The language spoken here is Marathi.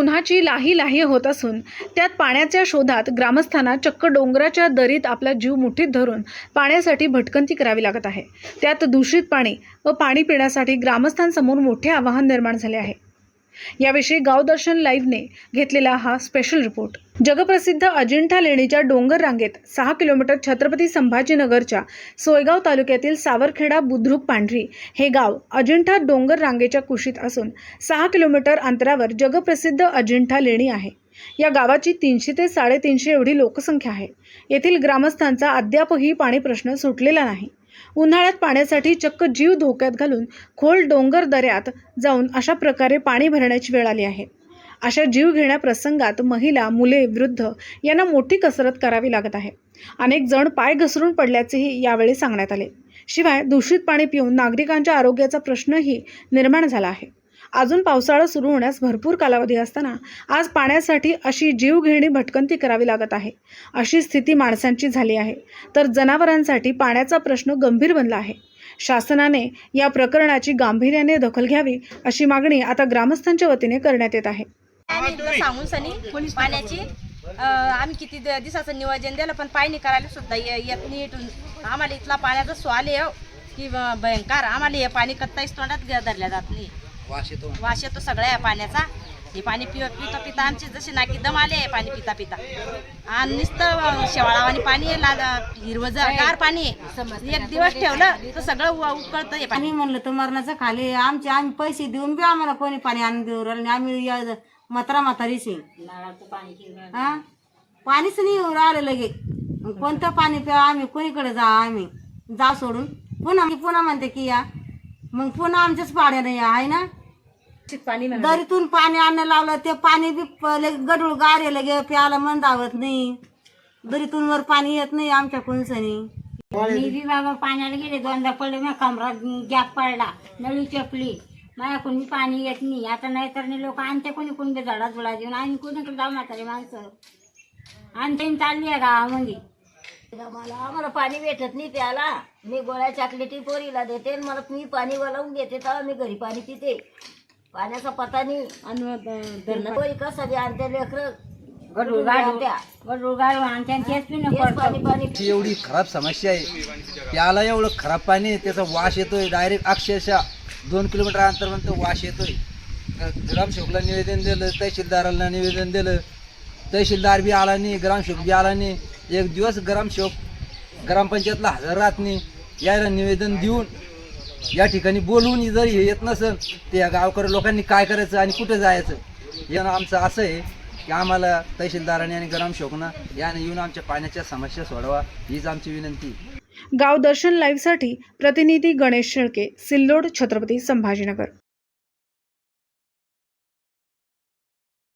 उन्हाची लाही लाही होत असून त्यात पाण्याच्या शोधात ग्रामस्थांना चक्क डोंगराच्या दरीत आपला जीव मुठीत धरून पाण्यासाठी भटकंती करावी लागत आहे. त्यात दूषित पाणी व पाणी पिण्यासाठी ग्रामस्थांसमोर मोठे आव्हान निर्माण झाले आहे. याविषयी गावदर्शन लाईव्हने घेतलेला हा स्पेशल रिपोर्ट जगप्रसिद्ध अजिंठा लेणीच्या डोंगर रांगेत सहा किलोमीटर छत्रपती संभाजीनगरच्या सोयगाव तालुक्यातील सावरखेडा बुद्रुक पांढरी हे गाव अजिंठा डोंगर रांगेच्या कुशीत असून सहा किलोमीटर अंतरावर जगप्रसिद्ध अजिंठा लेणी आहे. या गावाची तीनशे ते साडेतीनशे एवढी लोकसंख्या आहे. येथील ग्रामस्थांचा अद्यापही पाणी प्रश्न सुटलेला नाही. उन्हाळ्यात पाण्यासाठी चक्क जीव धोक्यात घालून खोल डोंगर दऱ्यात जाऊन अशा प्रकारे पाणी भरण्याची वेळ आली आहे. अशा जीव घेण्या प्रसंगात महिला मुले वृद्ध यांना मोठी कसरत करावी लागत आहे. अनेक जण पाय घसरून पडल्याचेही यावेळी सांगण्यात आले. शिवाय दूषित पाणी पिऊन नागरिकांच्या आरोग्याचा प्रश्नही निर्माण झाला आहे. अजून पावसाळा सुरू होण्यास भरपूर कालावधी असताना आज पाण्यासाठी अशी जीवघेणी भटकंती करावी लागत आहे. अशी स्थिती माणसांची झाली आहे. तर जनावरांसाठी पाण्याचा प्रश्न गंभीर बनला आहे. शासनाने या प्रकरणाची गांभीर्याने दखल घ्यावी अशी मागणी आता ग्रामस्थांच्या वतीने करण्यात येत आहे. आम्ही सांगून सनी पाण्याची आम्ही किती दिवसाचं नियोजन दिलं पण पाणी करायला सुद्धा ये- येत नाही आम्हाला इथला पाण्याचा स्वाल आहे हो. की भयंकर. आम्हाला हे पाणी कत्ताईस तोंडात धरल्या जात नाही. वास येतो सगळ्या या पाण्याचा. हे पाणी पिव पिता पिता आमचे जसे नाकी दम आले आहे पाणी पिता पिता. आणि नुसतं शेवाळावानी पाणी आहे लाल हिरवं गार पाणी आहे. एक दिवस ठेवलं तर सगळं उ- उकळतं हे पाणी. म्हणलं तर मरणाचं खाली आमचे आम्ही पैसे देऊन बी आम्हाला कोणी पाणी आणून देऊ राहिलं नाही. आम्ही या- म्हातारा म्हातारीच आहे. हा? पाणीच नाही येऊ राहिलं लगे. कोणतं पाणी प्या आम्ही कोणीकडे जा आम्ही जा सोडून. पुन्हा मी पुन्हा म्हणते की या. मग पुन्हा आमच्याच पाड्याने या आहे ना? पाणी दरीतून पाणी आणणं लावलं ते पाणी बी प- लगे गडूळ गार लगे प्यायला मन धावत नाही. दरीतून वर पाणी येत नाही आमच्या कुंचनी मी बी बाबा पाण्याला गेले दोनदा पडले माझ्या कमरात गॅप पडला नळी चपली. माझ्याकडून बी पाणी येत नाही. आता नाही तर लोक आणते कोणी कोणी बी झाडा झुडा देऊन आणि कोणीकडे जाऊ म्हातारे माणसं. आणि ते चालली आहे गावामध्ये. मला आम्हाला पाणी भेटत नाही प्यायला. मी गोळ्या चॉकलेटी पोरीला देते आणि मला मी पाणी वळवून घेते तेव्हा मी घरी पाणी पिते. पाण्याचा पता नाही. बी आणते लेकरं गडूळ गाडू गडूळ. गाडू आणि त्यांचेच पिणं तेच पाणी पडतं. पाणी ची एवढी खराब समस्या आहे. प्याला एवढं खराब पाणी आहे, त्याचा वास येतोय. डायरेक्ट अक्षरशः दोन किलोमीटर अंतरपर्यंत वास येतोय. ग्रामसेवकला निवेदन दिलं तहसीलदाराला निवेदन दिलं. तहसीलदार बी आला नाही ग्रामसेवक बी आला नाही. एक दिवस ग्रामसेवक ग्रामपंचायतला हजर राहत नाही. यायला निवेदन देऊन या ठिकाणी बोलवून जर हे येत नसेल तर या गावकरी लोकांनी काय करायचं आणि कुठं जायचं? यानं आमचं असं आहे की आम्हाला तहसीलदाराने आणि ग्रामसेवकनं याने येऊन आमच्या पाण्याच्या समस्या सोडवा हीच आमची विनंती. गाव दर्शन लाईव्हसाठी प्रतिनिधी गणेश शेळके सिल्लोड छत्रपती संभाजीनगर.